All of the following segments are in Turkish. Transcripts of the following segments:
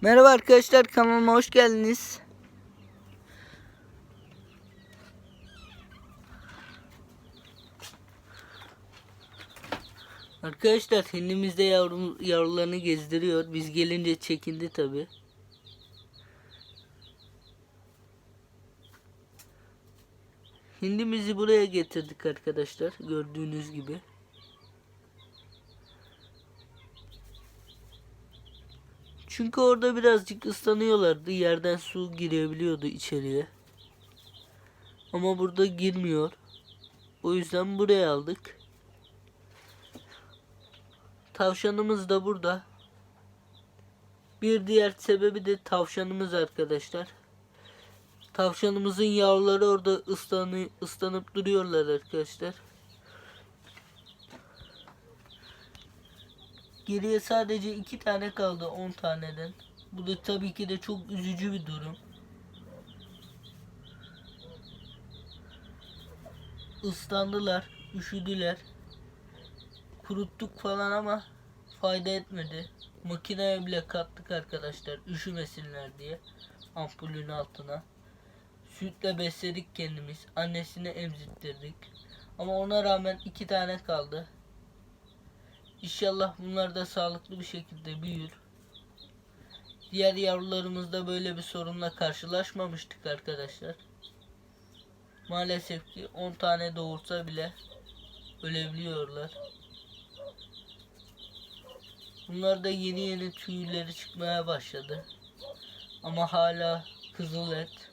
Merhaba arkadaşlar kanalıma hoş geldiniz. Arkadaşlar hindimiz de yavrum, yavrularını gezdiriyor. Biz gelince çekindi tabi. Hindimizi buraya getirdik arkadaşlar. Gördüğünüz gibi. Çünkü orada birazcık ıslanıyorlardı. Yerden su girebiliyordu içeriye. Ama burada girmiyor. O yüzden buraya aldık. Tavşanımız da burada. Bir diğer sebebi de tavşanımız arkadaşlar. Tavşanımızın yavruları orada ıslanı, ıslanıp duruyorlar arkadaşlar. Geriye sadece iki tane kaldı 10 taneden. Bu da tabii ki de çok üzücü bir durum. Islandılar, üşüdüler. Kuruttuk falan ama fayda etmedi. Makineye bile kattık arkadaşlar üşümesinler diye ampulün altına. Sütle besledik kendimiz. Annesine emzirttirdik. Ama ona rağmen iki tane kaldı. İnşallah bunlar da sağlıklı bir şekilde büyür. Diğer yavrularımızda böyle bir sorunla karşılaşmamıştık arkadaşlar. Maalesef ki 10 tane doğursa bile ölebiliyorlar. Bunlar da yeni yeni tüyleri çıkmaya başladı. Ama hala kızıl et.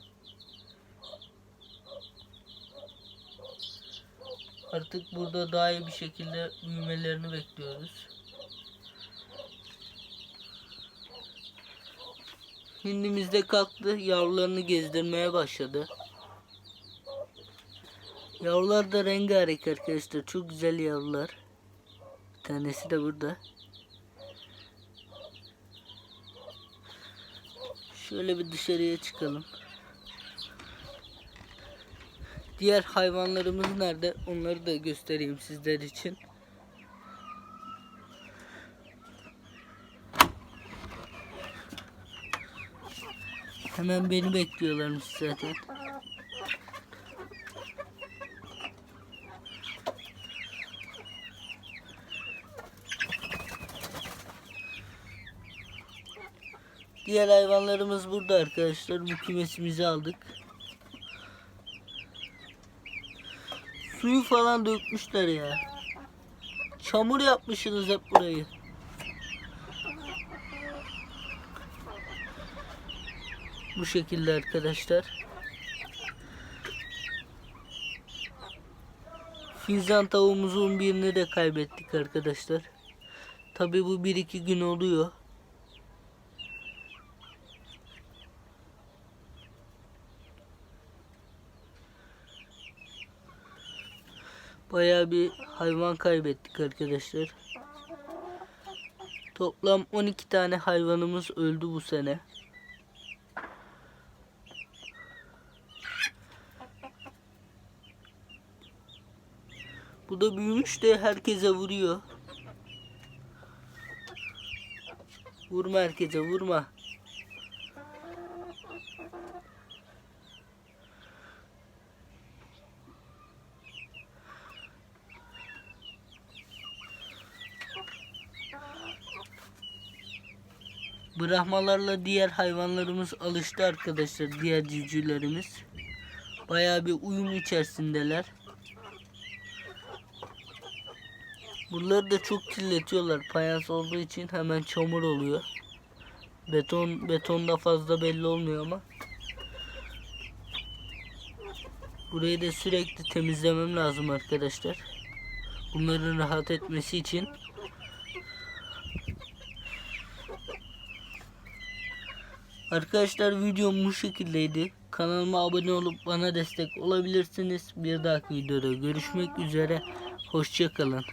Artık burada daha iyi bir şekilde büyümelerini bekliyoruz. Hindimiz de kalktı, yavrularını gezdirmeye başladı. Yavrular da rengarenk arkadaşlar, çok güzel yavrular. Bir tanesi de burada. Şöyle bir dışarıya çıkalım. Diğer hayvanlarımız nerede? Onları da göstereyim sizler için. Hemen beni bekliyorlarmış zaten. Diğer hayvanlarımız burada arkadaşlar. Bu kümesimizi aldık. Suyu falan dökmüşler ya. Çamur yapmışsınız hep burayı. Bu şekilde arkadaşlar. Fizan tavuğumuzun birini de kaybettik arkadaşlar. Tabi bu bir iki gün oluyor. Bayağı bir hayvan kaybettik arkadaşlar. Toplam 12 tane hayvanımız öldü bu sene. Bu da büyümüş de herkese vuruyor. Vurma herkese vurma. Brahmalarla diğer hayvanlarımız alıştı arkadaşlar. Diğer civcivlerimiz. Bayağı bir uyum içerisindeler. Bunları da çok kirletiyorlar. Fayans olduğu için hemen çamur oluyor. Beton betonda fazla belli olmuyor ama. Burayı da sürekli temizlemem lazım arkadaşlar. Bunların rahat etmesi için. Arkadaşlar videom bu şekildeydi. Kanalıma abone olup bana destek olabilirsiniz. Bir dahaki videoda görüşmek üzere. Hoşçakalın.